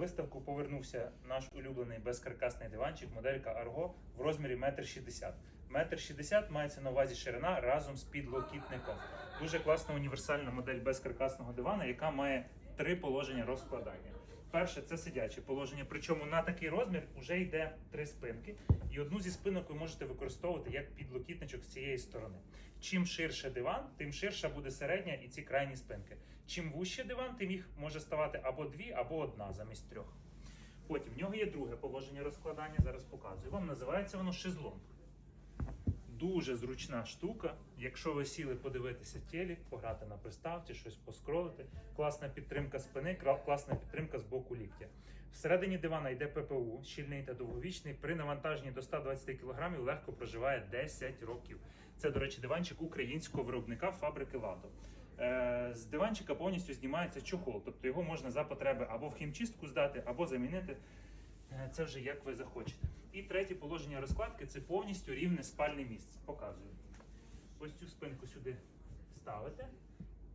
виставку повернувся наш улюблений безкаркасний диванчик, моделька Argo в розмірі 1,60 м. 1,60 м мається на увазі ширина разом з підлокітником. Дуже класна універсальна модель безкаркасного дивана, яка має три положення розкладання. Перше це сидяче положення, причому на такий розмір вже йде три спинки, і одну зі спинок ви можете використовувати як підлокітничок з цієї сторони. Чим ширше диван, тим ширша буде середня і ці крайні спинки. Чим вужче диван, тим їх може ставати або дві, або одна замість трьох. Потім в нього є друге положення розкладання. Зараз показую вам. Називається воно шезлонг. Дуже зручна штука. Якщо ви сіли подивитися телек, пограти на приставці, щось поскролити. Класна підтримка спини, класна підтримка з боку ліктя. Всередині дивана йде ППУ, щільний та довговічний. При навантаженні до 120 кг легко проживає 10 років. Це, до речі, диванчик українського виробника фабрики Лато. Е, З диванчика повністю знімається чохол, тобто його можна за потреби або в хімчистку здати, або замінити. Е, Це вже як ви захочете. І третє положення розкладки це повністю рівне спальне місце. Показую. Ось цю спинку сюди ставите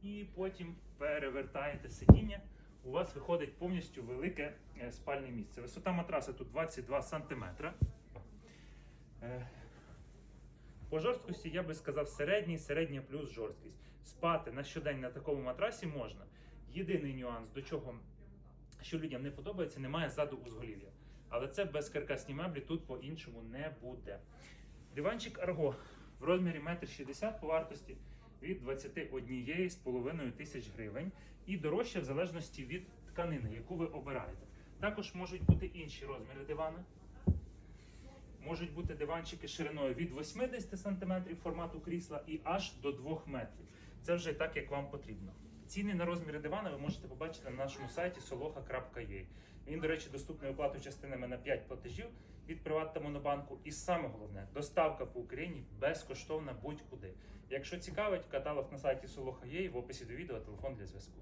і потім перевертаєте сидіння. У вас виходить повністю велике е, спальне місце. Висота матраса тут 22 см. По жорсткості я би сказав середній, середня плюс жорсткість. Спати на щодень на такому матрасі можна. Єдиний нюанс, до чого що людям не подобається, немає ззаду узголів'я. Але це безкаркасні меблі тут по-іншому не буде. Диванчик Арго в розмірі 1,60 м по вартості від 21,5 тисяч гривень і дорожче в залежності від тканини, яку ви обираєте. Також можуть бути інші розміри дивана. Можуть бути диванчики шириною від 80 см формату крісла і аж до 2 метрів. Це вже так, як вам потрібно. Ціни на розміри дивана ви можете побачити на нашому сайті soloha.ua. Він, до речі, доступний оплату частинами на 5 платежів від Приват та Монобанку. І саме головне, доставка по Україні безкоштовна будь-куди. Якщо цікавить, каталог на сайті Soloha.ua в описі до відео телефон для зв'язку.